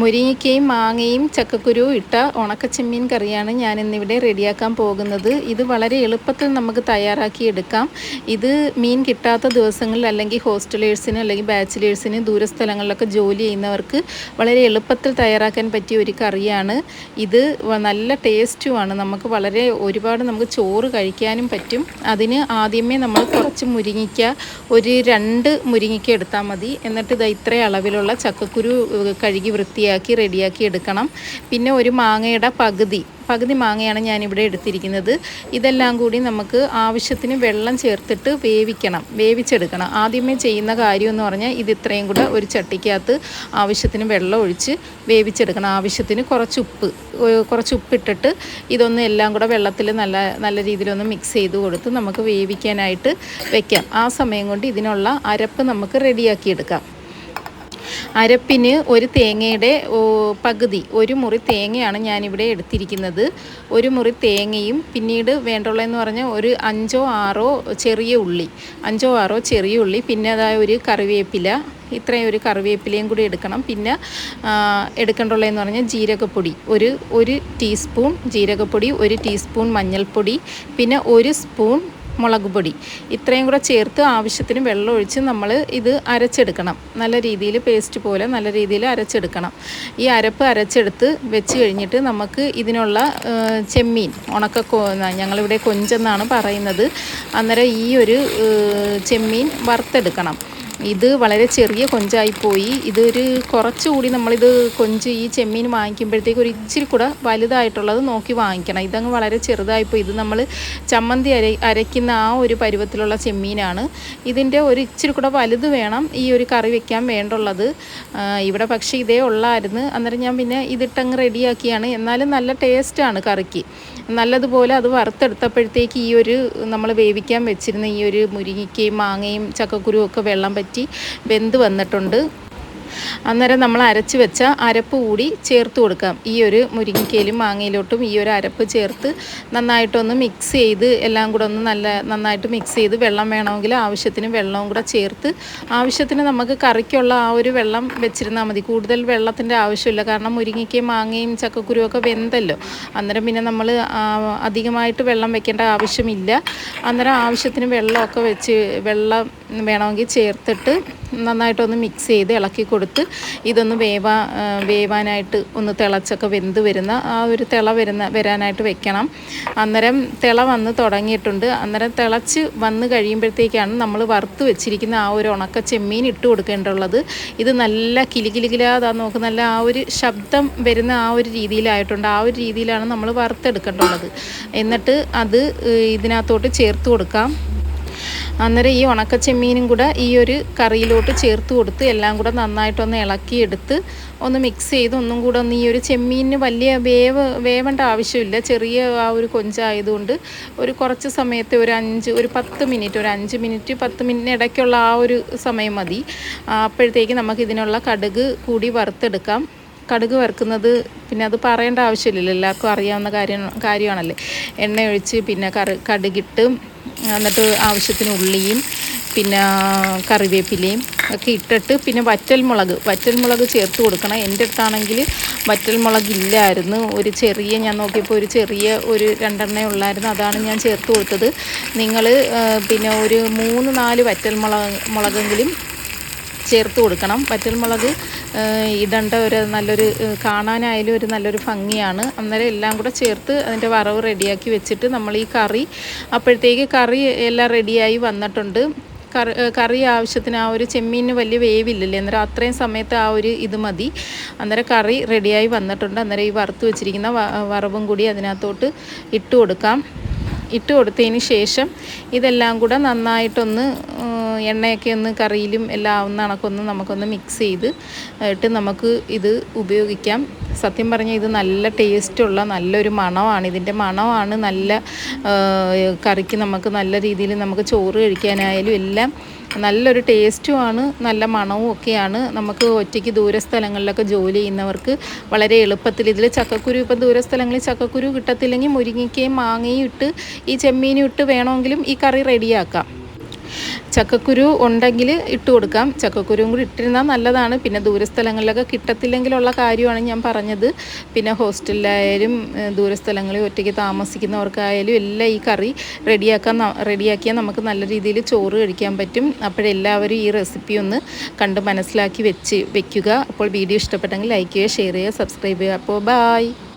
മുരിങ്ങയ്ക്കയും മാങ്ങയും ചക്കക്കുരു ഇട്ട ഉണക്കച്ചെമ്മീൻ കറിയാണ് ഞാൻ ഇന്നിവിടെ റെഡിയാക്കാൻ പോകുന്നത്. ഇത് വളരെ എളുപ്പത്തിൽ നമുക്ക് തയ്യാറാക്കി എടുക്കാം. ഇത് മീൻ കിട്ടാത്ത ദിവസങ്ങളിൽ അല്ലെങ്കിൽ ഹോസ്റ്റലേഴ്സിന് അല്ലെങ്കിൽ ബാച്ചിലേഴ്സിന് ദൂരസ്ഥലങ്ങളിലൊക്കെ ജോലി ചെയ്യുന്നവർക്ക് വളരെ എളുപ്പത്തിൽ തയ്യാറാക്കാൻ പറ്റിയ ഒരു കറിയാണ്. ഇത് നല്ല ടേസ്റ്റുമാണ്. നമുക്ക് വളരെ ഒരുപാട് നമുക്ക് ചോറ് കഴിക്കാനും പറ്റും. അതിന് ആദ്യമേ നമ്മൾ കുറച്ച് മുരിങ്ങിക്ക ഒരു രണ്ട് മുരിങ്ങിക്ക എടുത്താൽ മതി. എന്നിട്ട് ഇത് ഇത്ര അളവിലുള്ള ചക്കക്കുരു കഴുകി കഴുകി വൃത്തിയാക്കി റെഡിയാക്കി എടുക്കണം. പിന്നെ ഒരു മാങ്ങയുടെ പകുതി. പകുതി മാങ്ങയാണ് ഞാനിവിടെ എടുത്തിരിക്കുന്നത്. ഇതെല്ലാം കൂടി നമുക്ക് ആവശ്യത്തിന് വെള്ളം ചേർത്തിട്ട് വേവിക്കണം. വേവിച്ചെടുക്കണം. ആദ്യമേ ചെയ്യുന്ന കാര്യം എന്ന് പറഞ്ഞാൽ ഇത് ഇത്രയും കൂടെ ഒരു ചട്ടിക്കകത്ത് ആവശ്യത്തിന് വെള്ളം ഒഴിച്ച് വേവിച്ചെടുക്കണം. ആവശ്യത്തിന് കുറച്ച് ഉപ്പ് കുറച്ച് ഉപ്പിട്ടിട്ട് ഇതൊന്ന് എല്ലാം കൂടെ വെള്ളത്തിൽ നല്ല നല്ല രീതിയിലൊന്ന് മിക്സ് ചെയ്ത് കൊടുത്ത് നമുക്ക് വേവിക്കാനായിട്ട് വെക്കാം. ആ സമയം കൊണ്ട് ഇതിനുള്ള അരപ്പ് നമുക്ക് റെഡിയാക്കി എടുക്കാം. അരപ്പിന് ഒരു തേങ്ങയുടെ പകുതി ഒരു മുറി തേങ്ങയാണ് ഞാനിവിടെ എടുത്തിരിക്കുന്നത്. ഒരു മുറി തേങ്ങയും പിന്നീട് വേണ്ടുള്ളതെന്ന് പറഞ്ഞാൽ ഒരു അഞ്ചോ ആറോ ചെറിയ ഉള്ളി അഞ്ചോ ആറോ ചെറിയ ഉള്ളി പിന്നെ അതായ ഒരു കറിവേപ്പില ഇത്രയും ഒരു കറിവേപ്പിലയും കൂടി എടുക്കണം. പിന്നെ എടുക്കേണ്ടുള്ളതെന്ന് പറഞ്ഞാൽ ജീരകപ്പൊടി ഒരു ഒരു ടീസ്പൂൺ ജീരകപ്പൊടി ഒരു ടീസ്പൂൺ മഞ്ഞൾപ്പൊടി പിന്നെ ഒരു സ്പൂൺ മുളക് പൊടി. ഇത്രയും കൂടെ ചേർത്ത് ആവശ്യത്തിന് വെള്ളം ഒഴിച്ച് നമ്മൾ ഇത് അരച്ചെടുക്കണം. നല്ല രീതിയിൽ പേസ്റ്റ് പോലെ നല്ല രീതിയിൽ അരച്ചെടുക്കണം. ഈ അരപ്പ് അരച്ചെടുത്ത് വെച്ച് കഴിഞ്ഞിട്ട് നമുക്ക് ഇതിനുള്ള ചെമ്മീൻ ഉണക്ക ഞങ്ങളിവിടെ കൊഞ്ചെന്നാണ് പറയുന്നത്. അന്നേരം ഈ ഒരു ചെമ്മീൻ വറുത്തെടുക്കണം. ഇത് വളരെ ചെറിയ കൊഞ്ചായിപ്പോയി. ഇതൊരു കുറച്ചുകൂടി നമ്മളിത് കൊഞ്ച് ഈ ചെമ്മീൻ വാങ്ങിക്കുമ്പോഴത്തേക്ക് ഒരു ഇച്ചിരി കൂടെ വലുതായിട്ടുള്ളത് നോക്കി വാങ്ങിക്കണം. ഇതങ്ങ് വളരെ ചെറുതായിപ്പോയി. ഇത് നമ്മൾ ചമ്മന്തി അര അരയ്ക്കുന്ന ആ ഒരു പരുവത്തിലുള്ള ചെമ്മീനാണ്. ഇതിന്റെ ഒരു ഇച്ചിരി കൂടെ വലുത് വേണം ഈ ഒരു കറി വെക്കാൻ വേണ്ടുള്ളത്. ഇവിടെ പക്ഷേ ഇതേ ഉള്ളായിരുന്നു. അന്നേരം ഞാൻ പിന്നെ ഇതിട്ടങ്ങ് റെഡിയാക്കിയാണ്. എന്നാലും നല്ല ടേസ്റ്റാണ് കറിക്ക്. നല്ലതുപോലെ അത് വറുത്തെടുത്തപ്പോഴത്തേക്ക് ഈ ഒരു നമ്മൾ വേവിക്കാൻ വെച്ചിരുന്ന ഈ ഒരു മുരിങ്ങയ്ക്കയും മാങ്ങയും ചക്കക്കുരുവൊക്കെ വെള്ളം പറ്റി വെന്ത് വന്നിട്ടുണ്ട്. അന്നേരം നമ്മൾ അരച്ച് വെച്ച അരപ്പ് കൂടി ചേർത്ത് കൊടുക്കാം. ഈ ഒരു മുരിങ്ങയ്ക്കയിലും മാങ്ങയിലോട്ടും ഈ ഒരു അരപ്പ് ചേർത്ത് നന്നായിട്ടൊന്ന് മിക്സ് ചെയ്ത് എല്ലാം കൂടെ ഒന്ന് നല്ല നന്നായിട്ട് മിക്സ് ചെയ്ത് വെള്ളം വേണമെങ്കിൽ ആവശ്യത്തിന് വെള്ളവും കൂടെ ചേർത്ത് ആവശ്യത്തിന് നമുക്ക് കറിക്കുള്ള ആ ഒരു വെള്ളം വെച്ചിരുന്നാൽ മതി. കൂടുതൽ വെള്ളത്തിന്റെ ആവശ്യമില്ല. കാരണം മുരിങ്ങയ്ക്കയും മാങ്ങയും ചക്കക്കുരുവും ഒക്കെ വെന്തല്ലോ. അന്നേരം പിന്നെ നമ്മൾ അധികമായിട്ട് വെള്ളം വെക്കേണ്ട ആവശ്യമില്ല. അന്നേരം ആവശ്യത്തിന് വെള്ളമൊക്കെ വെച്ച് വെള്ളം വേണമെങ്കിൽ ചേർത്തിട്ട് നന്നായിട്ടൊന്ന് മിക്സ് ചെയ്ത് ഇളക്കി കൊടുത്ത് ഇതൊന്ന് വേവാ വേവാനായിട്ട് ഒന്ന് തിളച്ചൊക്കെ വെന്ത് വരുന്ന ആ ഒരു തിള വരുന്ന വരാനായിട്ട് വെക്കണം. അന്നേരം തിള വന്ന് തുടങ്ങിയിട്ടുണ്ട്. അന്നേരം തിളച്ച് വന്ന് കഴിയുമ്പോഴത്തേക്കാണ് നമ്മൾ വറുത്ത് വെച്ചിരിക്കുന്ന ആ ഒരു ഉണക്ക ചെമ്മീൻ ഇട്ട് കൊടുക്കേണ്ടുള്ളത് ഇത് നല്ല കിലികിലികിലാതാ നോക്ക് നല്ല ആ ഒരു ശബ്ദം വരുന്ന ആ ഒരു രീതിയിലായിട്ടുണ്ട്. ആ ഒരു രീതിയിലാണ് നമ്മൾ വറുത്തെടുക്കേണ്ടുള്ളത് എന്നിട്ട് അത് ഇതിനകത്തോട്ട് ചേർത്ത് കൊടുക്കാം. അന്നേരം ഈ ഉണക്ക ചെമ്മീനും കൂടെ ഈ ഒരു കറിയിലോട്ട് ചേർത്ത് കൊടുത്ത് എല്ലാം കൂടെ നന്നായിട്ടൊന്ന് ഇളക്കിയെടുത്ത് ഒന്ന് മിക്സ് ചെയ്ത് ഒന്നും കൂടെ ഒന്ന് ഈ ഒരു ചെമ്മീനിന് വലിയ വേവ് വേവേണ്ട ആവശ്യമില്ല. ചെറിയ ആ ഒരു കൊഞ്ചായതുകൊണ്ട് ഒരു കുറച്ച് സമയത്ത് ഒരു അഞ്ച് ഒരു പത്ത് മിനിറ്റ് ഒരു അഞ്ച് മിനിറ്റ് പത്ത് മിനിറ്റ് ഇടയ്ക്കുള്ള ആ ഒരു സമയം മതി. അപ്പോഴത്തേക്ക് നമുക്ക് ഇതിനുള്ള കടുക് കൂടി വറുത്തെടുക്കാം. കടുക് വറുക്കുന്നത് പിന്നെ അത് പറയേണ്ട ആവശ്യമില്ലല്ലോ. എല്ലാവർക്കും അറിയാവുന്ന കാര്യം കാര്യമാണല്ലേ. എണ്ണ ഒഴിച്ച് പിന്നെ കറി കടുകിട്ട് എന്നിട്ട് ആവശ്യത്തിന് ഉള്ളിയും പിന്നെ കറിവേപ്പിലയും ഒക്കെ ഇട്ടിട്ട് പിന്നെ വറ്റൽമുളക്. വറ്റൽമുളക് ചേർത്ത് കൊടുക്കണം. എന്റെ അടുത്താണെങ്കിൽ വറ്റൽമുളക് ഇല്ലായിരുന്നു. ഒരു ചെറിയ ഞാൻ നോക്കിയപ്പോൾ ഒരു ചെറിയ ഒരു രണ്ടെണ്ണേ ഉള്ളായിരുന്നു. അതാണ് ഞാൻ ചേർത്ത് കൊടുത്തത്. നിങ്ങൾ പിന്നെ ഒരു മൂന്ന് നാല് വറ്റൽമുളക് മുളകെങ്കിലും ചേർത്ത് കൊടുക്കണം. വറ്റൽമുളക് ഇടേണ്ട ഒരു നല്ലൊരു കാണാനായാലും ഒരു നല്ലൊരു ഭംഗിയാണ്. അന്നേരം എല്ലാം കൂടെ ചേർത്ത് അതിന്റെ വറവ് റെഡിയാക്കി വെച്ചിട്ട് നമ്മൾ ഈ കറി അപ്പോഴത്തേക്ക് കറി എല്ലാം റെഡിയായി വന്നിട്ടുണ്ട്. കറി കറി ആവശ്യത്തിന് ആ ഒരു ചെമ്മീനിന് വലിയ വേവില്ലല്ലേ? അന്നേരം അത്രയും സമയത്ത് ആ ഒരു ഇത് മതി. അന്നേരം കറി റെഡിയായി വന്നിട്ടുണ്ട്. അന്നേരം ഈ വറുത്ത് വെച്ചിരിക്കുന്ന വറവും കൂടി അതിനകത്തോട്ട് ഇട്ട് കൊടുക്കാം. ഇട്ട് കൊടുത്തതിന് ശേഷം ഇതെല്ലാം കൂടെ നന്നായിട്ടൊന്ന് എണ്ണയൊക്കെ ഒന്ന് കറിയിലും എല്ലാം ആവുന്ന കണക്കൊന്ന് നമുക്കൊന്ന് മിക്സ് ചെയ്ത് ഇട്ട് നമുക്ക് ഇത് ഉപയോഗിക്കാം. സത്യം പറഞ്ഞാൽ ഇത് നല്ല ടേസ്റ്റുള്ള നല്ലൊരു മണമാണ്. ഇതിന്റെ മണമാണ് നല്ല കറിക്ക് നമുക്ക് നല്ല രീതിയിൽ നമുക്ക് ചോറ് കഴിക്കാനായാലും എല്ലാം നല്ലൊരു ടേസ്റ്റുമാണ് നല്ല മണവും ഒക്കെയാണ്. നമുക്ക് ഒറ്റയ്ക്ക് ദൂര സ്ഥലങ്ങളിലൊക്കെ ജോലി ചെയ്യുന്നവർക്ക് വളരെ എളുപ്പത്തിൽ ഇതിൽ ചക്കക്കുരു ഇപ്പം ദൂര സ്ഥലങ്ങളിൽ ചക്കക്കുരു കിട്ടത്തില്ലെങ്കിൽ മുരിങ്ങയ്ക്കയും മാങ്ങയും ഇട്ട് ഈ ചെമ്മീനും ഇട്ട് വേണമെങ്കിലും ഈ കറി റെഡിയാക്കാം ചക്കക്കുരു ഉണ്ടെങ്കിൽ ഇട്ട് കൊടുക്കാം. ചക്കക്കുരുവും കൂടി ഇട്ടിരുന്നാൽ നല്ലതാണ്. പിന്നെ ദൂരസ്ഥലങ്ങളിലൊക്കെ കിട്ടത്തില്ലെങ്കിലുള്ള കാര്യമാണ് ഞാൻ പറഞ്ഞത്. പിന്നെ ഹോസ്റ്റലിലായാലും ദൂരസ്ഥലങ്ങളിൽ ഒറ്റയ്ക്ക് താമസിക്കുന്നവർക്കായാലും എല്ലാം ഈ കറി റെഡിയാക്കാൻ റെഡിയാക്കിയാൽ നമുക്ക് നല്ല രീതിയിൽ ചോറ് കഴിക്കാൻ പറ്റും. അപ്പോഴെല്ലാവരും ഈ റെസിപ്പി ഒന്ന് കണ്ട് മനസ്സിലാക്കി വെച്ച് വെക്കുക. അപ്പോൾ വീഡിയോ ഇഷ്ടപ്പെട്ടെങ്കിൽ ലൈക്ക് ചെയ്യുക ഷെയർ ചെയ്യുക സബ്സ്ക്രൈബ് ചെയ്യുക. അപ്പോൾ ബായ്.